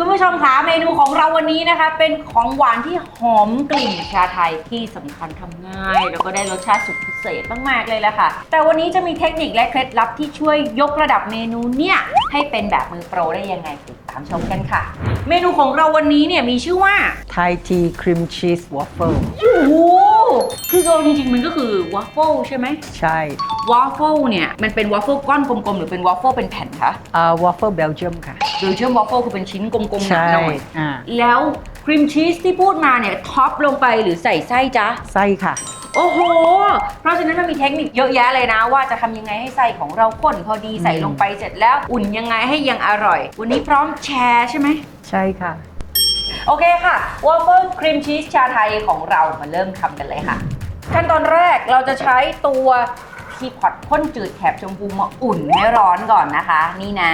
คุณผู้ชมคะเมนูของเราวันนี้นะคะ เป็นของหวานที่หอมกลิ่นชาไทยที่สำคัญทำง่าย แล้วก็ได้รสชาติสุดพิเศษมากๆเลยแหละค่ะ แต่วันนี้จะมีเทคนิคและเคล็ดลับที่ช่วยยกระดับเมนูเนี่ยให้เป็นแบบมือโปรได้ยังไงติดตามชมกันค่ะ เมนูของเราวันนี้เนี่ยมีชื่อว่า ไทยทีครีมชีสวอฟเฟิล โอ้โห คือเราจริงๆมันก็คือวอฟเฟิลใช่ไหมใช่วอฟเฟิลเนี่ยมันเป็นวอฟเฟิลก้อนกลมๆ หรือเป็นวอฟเฟิลเป็นแผ่นคะอ่าวอฟเฟิลเบลเยียมค่ะโดยเชื่อมวอฟเฟิลคือเป็นชิ้นกลมๆหนาใช่หน่อยอ่าแล้วครีมชีสที่พูดมาเนี่ยท็อปลงไปหรือใส่ไส้จ๊ะ ไส้ค่ะ โอ้โห เพราะฉะนั้นมันมีเทคนิคเยอะแยะเลยนะ ว่าจะทำยังไงให้ไส้ของเราข้นพอดีใส่ลงไปเสร็จแล้วอุ่นยังไงให้ยังอร่อย วันนี้พร้อมแชร์ใช่ไหม ใช่ค่ะ โอเคค่ะวอฟเฟิลครีมชีสชาไทยของเรามาเริ่มทำกันเลยค่ะ ขั้นตอนแรกเราจะใช้ตัวทีพอตข้นจืดแถบชมพูมาอุ่นให้ร้อนก่อนนะคะ นี่นะ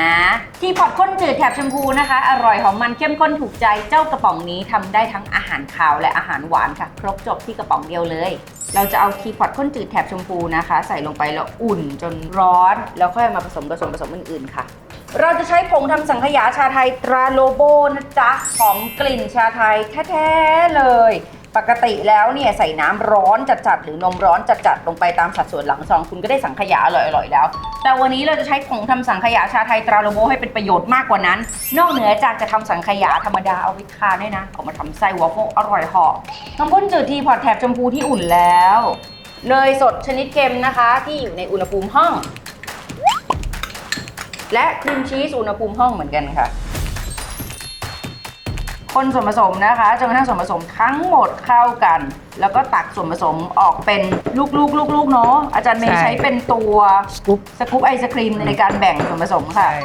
ทีพอตข้นจืดแถบชมพูนะคะ อร่อยหอมมันเข้มข้นถูกใจเจ้ากระป๋องนี้ทำได้ทั้งอาหารคาวและอาหารหวานค่ะ ครบจบที่กระป๋องเดียวเลย เราจะเอาทีพอตข้นจืดแถบชมพูนะคะ ใส่ลงไปแล้วอุ่นจนร้อน แล้วค่อยมาผสมกับส่วนผสมอื่นๆค่ะ เราจะใช้ผงทำสังขยาชาไทยตราโลโบนะจ๊ะหอมกลิ่นชาไทยแท้ๆเลย ปกติแล้วเนี่ยใส่น้ำร้อนจัดๆหรือนมร้อนจัดๆลงไปตามสัดส่วนหลังซองคุณก็ได้สังขยาอร่อยๆแล้ว แต่วันนี้เราจะใช้ผงทำสังขยาชาไทยตราโลโบให้เป็นประโยชน์มากกว่านั้น นอกเหนือจากจะทำสังขยาธรรมดาเอาไปทานด้วยนะเอามาทำไส้วอฟเฟิลอร่อยหอมน้ำข้นจืดทีพอร์ตแถบชมพูที่อุ่นแล้วเนยสดชนิดเค็มนะคะ ที่อยู่ในอุณหภูมิห้อง และครีมชีสอุณหภูมิห้องเหมือนกันค่ะ คนส่วนผสมนะคะจนกระทั่งส่วนผสมทั้งหมดเข้ากัน แล้วก็ตักส่วนผสมออกเป็นลูกๆๆๆเนาะอาจารย์เมย์ใช่ใช้เป็นตัวสกู๊ปสกู๊ปไอศครีมในการแบ่งส่วนผสมค่ะใช่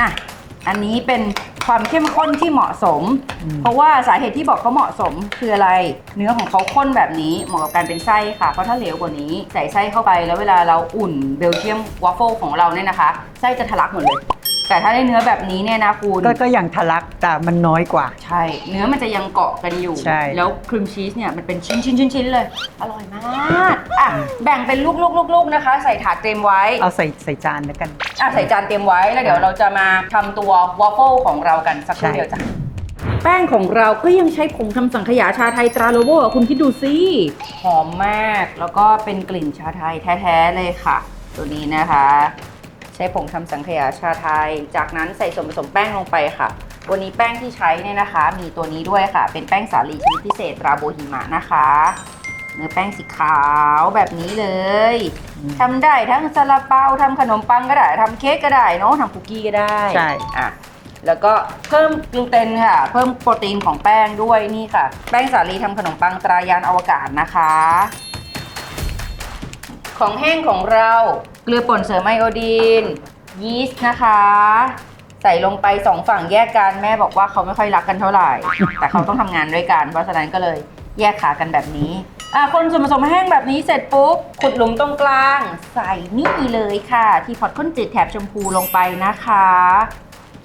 อะ อันนี้เป็นความเข้มข้นที่เหมาะสมอืมเพราะว่าสาเหตุที่บอกเขาเหมาะสมคืออะไร เนื้อของเขาข้นแบบนี้เหมาะกับการเป็นไส้ค่ะ เพราะถ้าเหลวกว่านี้ใส่ไส้เข้าไปแล้วเวลาเราอุ่นเบลเยียมวอฟเฟิลของเราเนี่ยนะคะ ไส้จะทะลักหมดเลย แต่ถ้าได้เนื้อแบบนี้เนี่ยนะคุณก็ก็อย่างทะลักแต่มันน้อยกว่า ใช่ เนื้อมันจะยังเกาะกันอยู่ ใช่ แล้วครีมชีสเนี่ยมันเป็นชิ้นชิ้นชิ้นชิ้นเลย อร่อยมากอะแบ่งเป็นลูกๆๆๆนะคะ ใส่ถาดเตรียมไว้เอาใส่ใส่จานแล้วกัน อะใส่จานเตรียมไว้แล้วเดี๋ยวเราจะมาทำตัววอฟเฟิลของเรากันสักครู่ใช่ เดียวจ้ะแป้งของเราก็ยังใช้ผงทำสังขยาชาไทยตราโลโบอะคุณคิดดูสิหอมมากแล้วก็เป็นกลิ่นชาไทยแท้ๆเลยค่ะ ตัวนี้นะคะใช้ผงทำสังขยาชาไทย จากนั้นใส่ส่วนผสมแป้งลงไปค่ะ วันนี้แป้งที่ใช้เนี่ยนะคะ มีตัวนี้ด้วยค่ะ เป็นแป้งสาลีชนิดพิเศษราโบหิมะนะคะ เนื้อแป้งสีขาวแบบนี้เลยอืมทำได้ทั้งซาลาเปาทำขนมปังก็ได้ทำเค้กก็ได้เนาะทำคุกกี้ก็ได้ใช่อะแล้วก็เพิ่มกลูเตนค่ะ เพิ่มโปรตีนของแป้งด้วยนี่ค่ะ แป้งสาลีทำขนมปังตรายานอวกาศนะคะ ของแห้งของเรา เกลือป่นเสริมไอโอดีน ยีสต์นะคะ ใส่ลงไปสองฝั่งแยกกันแม่บอกว่าเขาไม่ค่อยรักกันเท่าไหร่ แต่เขาต้องทำงานด้วยกัน เพราะฉะนั้นก็เลยแยกขากันแบบนี้อะคนส่วนผสมแห้งแบบนี้เสร็จปุ๊บขุดหลุมตรงกลาง ใส่นี่เลยค่ะ ที่พอตข้นจืดแถบชมพูลงไปนะคะ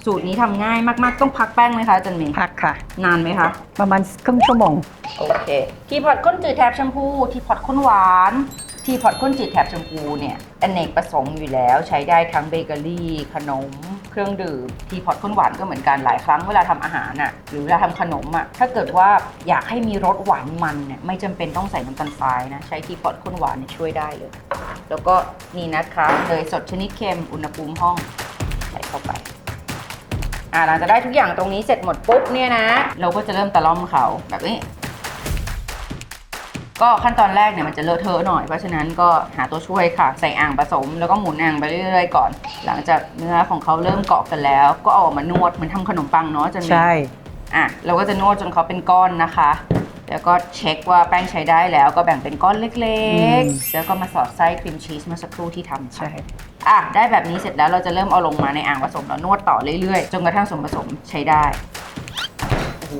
สูตรนี้ทำง่ายมากๆ ต้องพักแป้งไหมคะอาจันเมย์พักค่ะ นานไหมคะ ประมาณครึ่งชั่วโมง โอเค ทีพอตข้นจืดแถบชมพู ทีพอตข้นหวาน ทีพอตข้นจืดแถบชมพูเนี่ยอเนกประสงค์อยู่แล้วใช้ได้ทั้งเบเกอรี่ขนม เครื่องดื่ม ทีพอตข้นหวานก็เหมือนกันหลายครั้งเวลาทำอาหารน่ะหรือเวลาทำขนมอะถ้าเกิดว่าอยากให้มีรสหวานมันเนี่ยไม่จำเป็นต้องใส่น้ำตาลทรายนะใช้ทีพอตข้นหวานช่วยได้เลย แล้วก็นี่นะคะเนยสดชนิดเค็มอุณหภูมิห้องใส่เข้าไปอ่าหลังจากได้ทุกอย่างตรงนี้เสร็จหมดปุ๊บเนี่ยนะ เราก็จะเริ่มตะล่อมเขาแบบนี้ ก็ขั้นตอนแรกเนี่ยมันจะเลอะเทอะหน่อย เพราะฉะนั้นก็หาตัวช่วยค่ะ ใส่อ่างผสม แล้วก็หมุนอ่างไปเรื่อยๆก่อน หลังจากเนื้อของเขาเริ่มเกาะกันแล้ว ก็เอาออกมานวดเหมือนทำขนมปังเนาะจะมีใช่อะเราก็จะนวดจนเขาเป็นก้อนนะคะ แล้วก็เช็คว่าแป้งใช้ได้แล้วก็แบ่งเป็นก้อนเล็กอืมๆแล้วก็มาสอดไส้ครีมชีสเมื่อสักครู่ที่ทำค่ะ ใช่ อะได้แบบนี้เสร็จแล้วเราจะเริ่มเอาลงมาในอ่างผสมแล้วนวดต่อเรื่อยๆ จนกระทั่งส่วนผสมใช้ได้ โอ้โห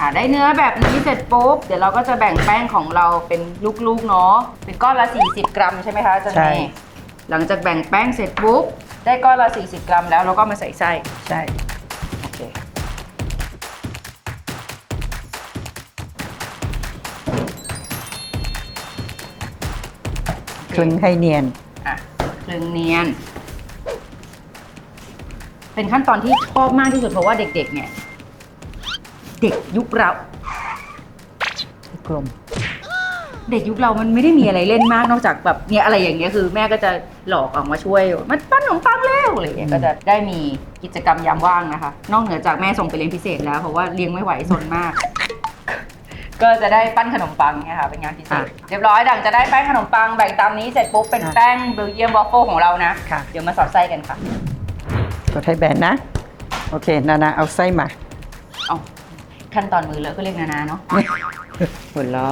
อะได้เนื้อแบบนี้เสร็จปุ๊บ เดี๋ยวเราก็จะแบ่งแป้งของเราเป็นลูกๆเนาะ เป็นก้อนละ 40 กรัมใช่ไหมคะอาจันใช่ เมย์หลังจากแบ่งแป้งเสร็จปุ๊บ ได้ก้อนละ 40 กรัมแล้วเราก็มาใส่ไส้ ใช่ โอเคโอเคคลึงให้เนียน อะคลึงเนียน เป็นขั้นตอนที่ชอบมากที่สุดเพราะว่าเด็ก ๆ เนี่ย เด็กยุคเรากลม เด็กยุคเรามันไม่ได้มีอะไรเล่นมากนอกจากแบบเนี่ยอะไรอย่างเงี้ยคือแม่ก็จะหลอกออกมาช่วยมันปั้นขนมปังเร็วอะไรอย่างเงี้ยอืมก็จะได้มีกิจกรรมยามว่างนะคะ นอกเหนือจากแม่ส่งไปเรียนพิเศษแล้วเพราะว่าเลี้ยงไม่ไหวสนมาก ก็จะได้ปั้นขนมปังเนี่ยค่ะเป็นงานพิเศษเรียบร้อยดังจะได้แป้งขนมปังแบ่งตามนี้เสร็จปุ๊บเป็นแป้งเบลเยียมวอฟเฟิลของเรานะค่ะเดี๋ยวมาสอดไส้กันค่ะกดให้แบนนะ โอเค นานาเอาไส้มาเอา ขั้นตอนมือเลอะก็เรียกนานาเนาะหัวล้อ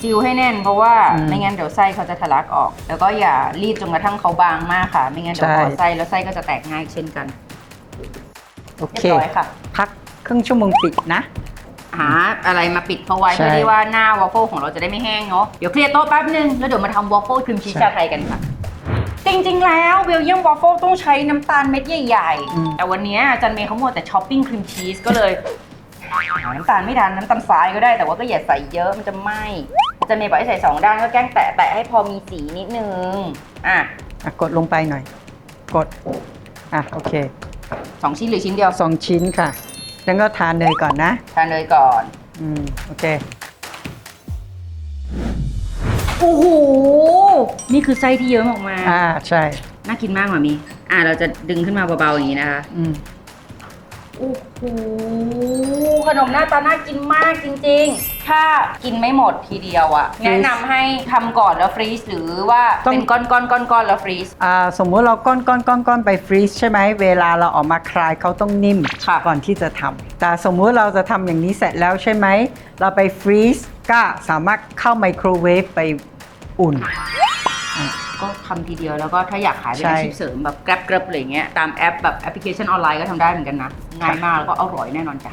ซิลให้แน่นเพราะว่าอืมไม่งั้นเดี๋ยวไส้เขาจะทะลักออก แล้วก็อย่ารีดจนกระทั่งเขาบางมากค่ะ ไม่งั้นเดี๋ยวใช่พอไส้แล้วไส้ก็จะแตกง่ายเช่นกันโอเรียเค บร้อยค่ะ พักครึ่งชั่วโมงปิดนะ หาอะไรมาปิดเขาไว้ใช่ เพื่อที่ว่าหน้าวอฟเฟิลของเราจะได้ไม่แห้งเนาะเดี๋ยวเคลียร์โต๊ะแป๊บนึงแล้วเดี๋ยวมาทำวอฟเฟิลครีมชีสใช่ชาไทยกันค่ะ จริงๆ แล้วเบลเยียมวอฟเฟิลต้องใช้น้ำตาลเม็ดใหญ่อืมๆแต่วันนี้อาจันเมย์เขาหมดแต่ช้อปปิ้งครีมชีสก็เลยหาน้ำตาลไม่ทันน้ำตาลทรายก็ได้แต่ว่าก็อย่าใส่เยอะมันจะไหม้อาจันเมย์บอกให้ใส่สองด้านก็แกล้งแตะแตะให้พอมีสีนิดนึงอะอะกดลงไปหน่อย กด อะโอเคสองชิ้นหรือชิ้นเดียวสองชิ้นค่ะ แล้วก็ทานเนยก่อนนะ ทานเลยก่อน อืม โอเค โอ้โห นี่คือไส้ที่เยิ้มออกมา อ่าใช่ น่ากินมากหมามี อ่าเราจะดึงขึ้นมาเบาๆอย่างนี้นะคะอืมโอ้โหขนมหน้าตาน่ากินมากจริง ๆ ถ้ากินไม่หมดทีเดียวอะฟรีซแนะนำให้ทำก่อนแล้วฟรีซหรือว่าต้องเป็นก้อนๆก้อนๆก้อนๆแล้วฟรีซ อ่าสมมุติเราก้อนก้อนก้อนก้อนไปฟรีซใช่ไหมเวลาเราออกมาคลายเขาต้องนิ่มค่ะ ก่อนที่จะทำแต่สมมุติเราจะทำอย่างนี้เสร็จแล้วใช่ไหม เราไปฟรีซก็สามารถเข้าไมโครเวฟไปอุ่น ก็ทำทีเดียวแล้วก็ถ้าอยากขายเป็นใช่อาชีพเสริมแบบแกร็บกรบอะไรเงี้ยตามแอปแบบแอปพลิเคชันออนไลน์ก็ทำได้เหมือนกันนะ ง่ายมากแล้วก็อร่อยแน่นอนจ้ะ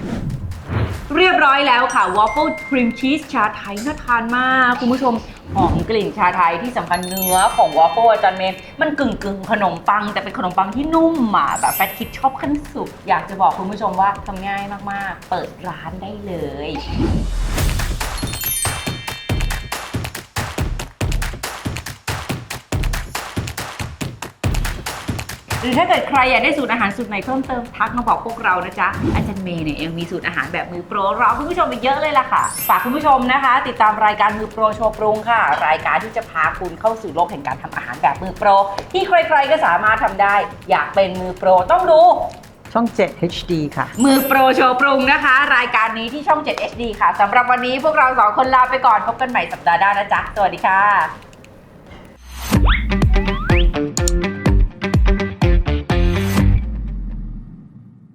เรียบร้อยแล้วค่ะวอฟเฟิลครีมชีสชาไทยน่าทานมาก คุณผู้ชมหอมกลิ่นชาไทยที่สำคัญเนื้อของวอฟเฟิลอาจารย์เมย์มันกึ่งกึ่งๆขนมปัง แต่เป็นขนมปังที่นุ่มอะแบบแฟตคิดชอบขั้นสุด อยากจะบอกคุณผู้ชมว่าทำง่ายมากๆ เปิดร้านได้เลย รือถ้าเกิดใครอยากได้สูตรอาหารสูตรไหนเพิ่มเติมทักมาบอกพวกเรานะจ๊ะอาจารย์เมย์เนี่ยยังมีสูตรอาหารแบบมือโปรรอคุณผู้ชมอีกเยอะเลยล่ะค่ะฝากคุณผู้ชมนะคะ ติดตามรายการมือโปรโชว์ปรุงค่ะ รายการที่จะพาคุณเข้าสู่โลกแห่งการทำอาหารแบบมือโปร ที่ใคร ๆ ก็สามารถทำได้ อยากเป็นมือโปรต้องดูช่อง 7 HD ค่ะ มือโปรโชว์ปรุงนะคะ รายการนี้ที่ช่อง 7 HD ค่ะสำหรับวันนี้พวกเราสองคนลาไปก่อนพบกันใหม่สัปดาห์หน้านะจ๊ะสวัสดีค่ะ